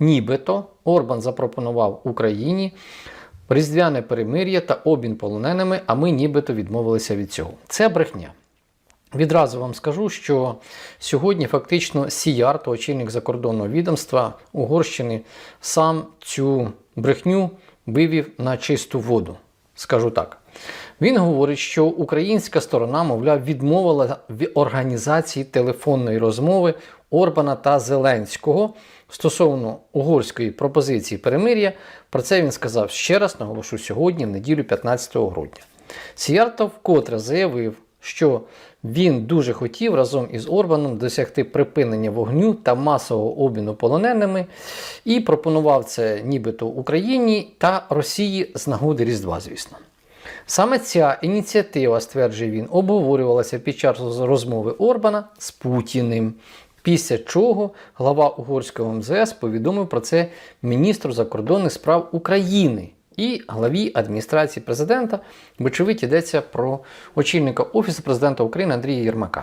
Нібито Орбан запропонував Україні різдвяне перемир'я та обмін полоненими, а ми нібито відмовилися від цього. Це брехня. Відразу вам скажу, що сьогодні фактично Сіяр, то очільник закордонного відомства Угорщини, сам цю брехню вивів на чисту воду. Скажу так. Він говорить, що українська сторона, мовляв, відмовила в організації телефонної розмови Орбана та Зеленського стосовно угорської пропозиції перемир'я. Про це він сказав ще раз, наголошу сьогодні, в неділю 15 грудня. Сіярто вкотре заявив, що він дуже хотів разом із Орбаном досягти припинення вогню та масового обміну полоненими і пропонував це нібито Україні та Росії з нагоди Різдва, звісно. Саме ця ініціатива, стверджує він, обговорювалася під час розмови Орбана з Путіним. Після чого глава угорського МЗС повідомив про це міністру закордонних справ України і главі адміністрації президента. Вочевидь йдеться про очільника Офісу президента України Андрія Єрмака.